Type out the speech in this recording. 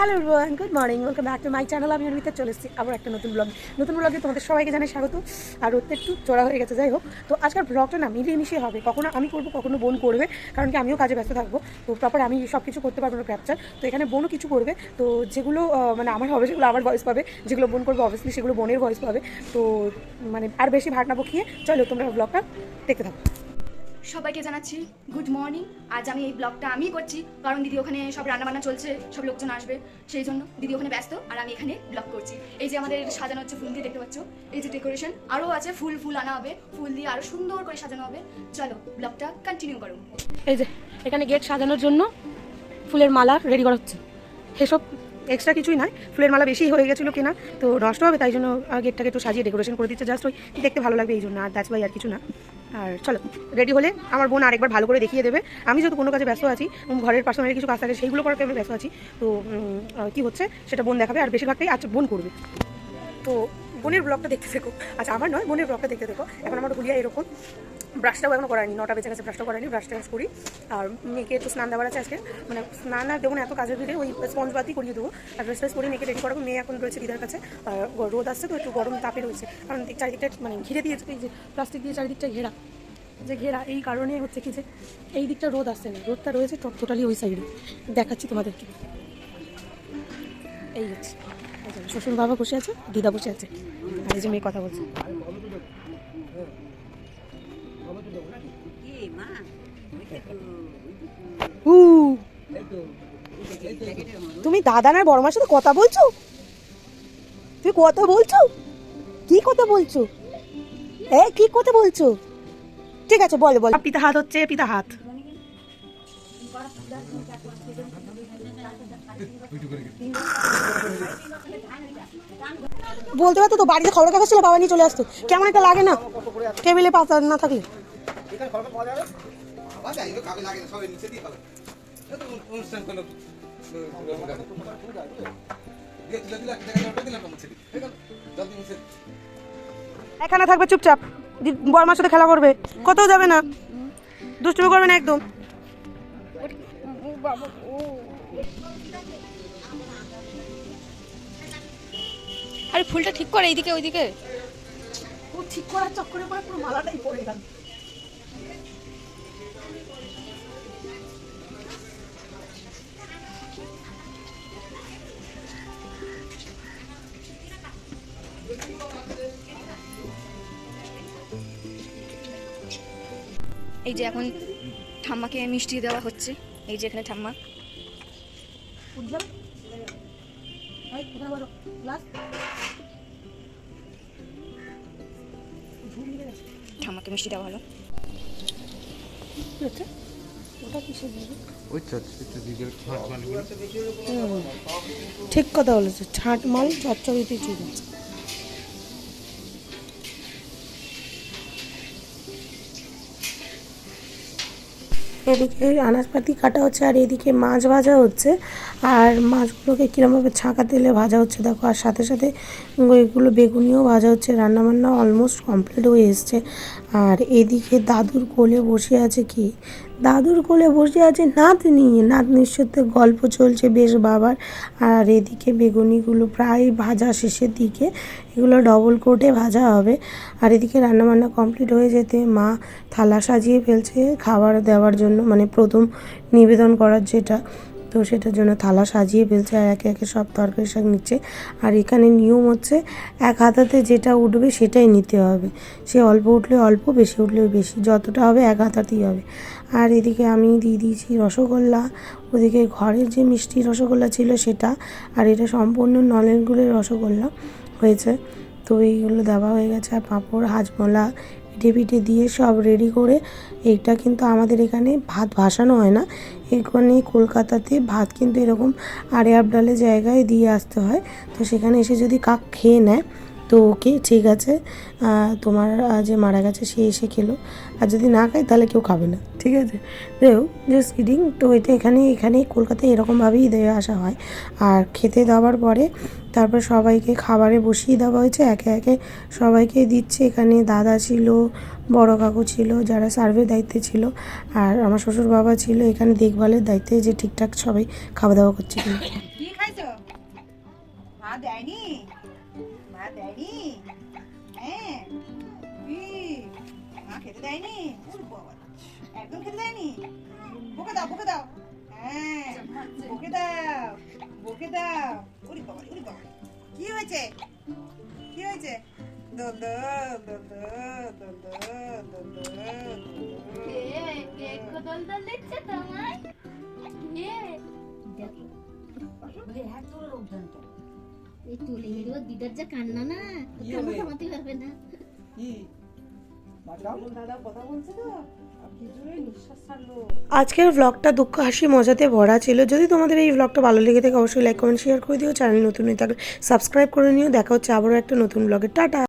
Hello everyone good morning welcome back to my channel আমি অর্মিতা চলে এসেছি আবার একটা নতুন ব্লগ নতুন ব্লগে তোমাদের সবাইকে জানাই স্বাগত। আর ওতে একটু চড়া হয়ে গেছে, যাই হোক। তো আজকাল ব্লগটা না মিলিয়ে মিশিয়ে হবে। কখনো আমি করব, কখনো বোন করবে। কারণ কি, আমিও কাজে ব্যস্ত থাকব। তো প্রপার আমি সব কিছু করতে পারব না ক্যাপচার তো এখানে বোনও কিছু করবে। তো যেগুলো মানে আমার হবে, সেগুলো আমার ভয়েস পাবে। যেগুলো বোন করবে অবভিয়াসলি সেগুলো বোনের ভয়েস পাবে। তো মানে আর বেশি ভাট না চলো তোমরা ব্লগটা দেখতে থাকো। সবাইকে জানাচ্ছি গুড মর্নিং আজ আমি এই ব্লগটা আমিই করছি, কারণ দিদি ওখানে সব রান্নাবান্না চলছে, সব লোকজন আসবে, সেই জন্য দিদি ওখানে ব্যস্ত, আর আমি এখানে ব্লগ করছি। এই যে আমাদের সাজানো হচ্ছে ফুল দিয়ে দেখতে পাচ্ছ, এই যে ডেকোরেশন আরও আছে ফুল ফুল আনা হবে, ফুল দিয়ে আরও সুন্দর করে সাজানো হবে। চলো ব্লগটা কন্টিনিউ করো। এই যে, এখানে গেট সাজানোর জন্য ফুলের মালা রেডি করা হচ্ছে। এসব এক্সট্রা কিছুই নয়, ফুলের মালা বেশি হয়ে গেছিল কিনা, তো নষ্ট হবে, তাই জন্য গেটটাকে একটু সাজিয়ে ডেকোরেশন করে দিচ্ছে জাস্ট ওই দেখতে ভালো লাগবে এই জন্য, আর দ্যাটস ওয়াই আর কিছু না। আর চলো রেডি হলে আমার বোন আরেকবার ভালো করে দেখিয়ে দেবে। আমি যেহেতু কোনো কাজে ব্যস্ত আছি ঘরের পার্সোনালি কিছু কাজ থাকে, সেইগুলো করতে আমি ব্যস্ত আছি। তো কী হচ্ছে সেটা বোন দেখাবে, আর বেশিরভাগটাই আচ্ছা বোন করবে। তো বোনের ব্লগটা দেখতে থেকো। আচ্ছা আমার নয়, বোনের ব্লগটা দেখতে থেকো। এখন আমার হুলিয়া এরকম। ব্রাশটাও এখনও করায়নি নটা বেজে গেছে ব্রাশটাও করায়নি ব্রাশ ট্রাশ করি। আর মেয়েকে একটু স্নান দেওয়ার আছে আজকে। মানে স্নান আর দেবো না, এত কাজের ভিড়ে ওই স্পঞ্জ বাতি করিয়ে দেবো। আর ড্রেস ট্রেস করে মেয়েকে রেডি করাবো। মেয়ে এখন রয়েছে দিদার কাছে। রোদ আসছে তো, একটু গরম তাপে রয়েছে। কারণ দিক চারিদিকটা মানে ঘিরে দিয়েছে, এই যে প্লাস্টিক দিয়ে চারিদিকটা ঘেরা। যে ঘেরা, এই কারণে হচ্ছে কি যে এই দিকটা রোদ আসছে না। রোদটা রয়েছে টোটালি ওই সাইডে দেখাচ্ছি তোমাদেরকে। এই হচ্ছে। শ্বশুর বাবা বসে আছে, দিদা বসে আছে। আর এই যে মেয়ে কথা বলছে। তুমি দাদা না বড় সাথে কথা বলছো? তুমি কথা বলছো? কি কথা বলছো? এ, কি কথা বলছো? ঠিক আছে, বলো বলো। পিতা হাত হচ্ছে, পিতা হাত। বলতে পারতো তো, বাড়িতে খবর কাগজ ছিল, বাবা নিয়ে চলে আসতো। কেমন একটা লাগে না? টেবিলে পাতা না থাকলে। এখানে থাকবে চুপচাপ। দি- বড় মার সাথে খেলা করবে। কোথাও যাবে না। দুষ্টুমি করবে না একদম। আরে ফুলটা ঠিক করে এইদিকে ওইদিকে। ও ঠিক করার চক্করে পরে পুরো মালাটাই পড়ে গেল। এই যে এখন ঠাম্মাকে মিষ্টি দেওয়া হচ্ছে এই যে এখানে ঠাম্মা। উজ্জ্বল এই, কোথায় বলো, গেছে। ঠাম্মাকে মিষ্টি দেওয়া হলো ঠিক কথা বলেছ ছাট মাল চচ্চড়িতে ঠিক এদিকে আনাজপাতি কাটা হচ্ছে আর এদিকে মাছ ভাজা হচ্ছে। আর মাছগুলোকে কীরমভাবে ছাঁকা তেলে ভাজা হচ্ছে দেখো, আর সাথে সাথে এগুলো বেগুনিও ভাজা হচ্ছে, রান্নাবান্না অলমোস্ট কমপ্লিট হয়ে এসছে। আর এদিকে দাদুর কোলে বসে আছে কি? দাদুর কোলে বসে আছে নাতনি। নাতনির সাথে গল্প চলছে বেশ বাবার। আর এদিকে বেগুনিগুলো প্রায় ভাজা শেষের দিকে এগুলো ডবল কোটে ভাজা হবে। আর এদিকে রান্নাবান্না কমপ্লিট হয়ে যেতে মা থালা সাজিয়ে ফেলছে খাবার দেওয়ার জন্য মানে প্রথম নিবেদন করার যেটা। তো সেটার জন্য থালা সাজিয়ে ফেলছে আর একে একে সব তরকারি শাক নিচ্ছে। আর এখানে নিয়ম হচ্ছে এক হাতাতে যেটা উঠবে সেটাই নিতে হবে। সে অল্প উঠলে অল্প, বেশি উঠলে বেশি, যতটা হবে এক হাতাতেই হবে। আর এদিকে আমি দিয়ে দিয়েছি রসগোল্লা। ওদিকে ঘরের যে মিষ্টি রসগোল্লা ছিল সেটা, আর এটা সম্পূর্ণ নলেন গুড়ের রসগোল্লা। হয়েছে। তো এইগুলো দেওয়া হয়ে গেছে। আর পাঁপড় হাজমোলা পিঠে পিঠে দিয়ে সব রেডি করে এইটা কিন্তু আমাদের এখানে ভাত ভাসানো হয় না। এখানে কলকাতাতে ভাত কিন্তু এরকম আড়ে আবডালে জায়গায় দিয়ে আসতে হয়। তো সেখানে এসে যদি কাক খেয়ে নেয়, তো ওকে ঠিক আছে তোমার যে মারা গেছে সে এসে খেলো। আর যদি না খায়, তাহলে কেউ খাবে না। ঠিক আছে? দেখো জাস্ট কিডিং তো এটা এখানে এখানে কলকাতায় এরকমভাবেই দিয়ে আসা হয়। আর খেতে দেওয়ার পরে তারপর সবাইকে খাবারে বসিয়ে দেওয়া হয়েছে। একে একে সবাইকে দিচ্ছে। এখানে দাদা ছিল বড় কাকু ছিল যারা সার্ভের দায়িত্বে ছিল আর আমার শ্বশুর বাবা ছিল। এখানে দেখভালের দায়িত্বে যে ঠিকঠাক সবাই খাওয়া দাওয়া করছে কিনা। খেয়েছো মা দেয়নি? মা দেয়নি? হ্যাঁ। মা খেতে দেয়নি? বাবা, একদম খেতে দেয়নি বকে দাও বকে দাও হ্যাঁ বকে দাও বকে দাও উড়ি বাবা উড়ি বাবা কি হয়েছে কি হয়েছে দিদার যা কান্না না কথা বলছে তো আজকের ব্লগটা দুঃখ, হাসি মজাতে ভরা ছিল। যদি তোমাদের এই ব্লগটা ভালো লেগে থাকে, অবশ্যই লাইক কমেন্ট শেয়ার করে দিও। চ্যানেল নতুন হয়ে থাকলে সাবস্ক্রাইব করে নিও। দেখা হচ্ছে আবারও একটা নতুন ব্লগে টাটা!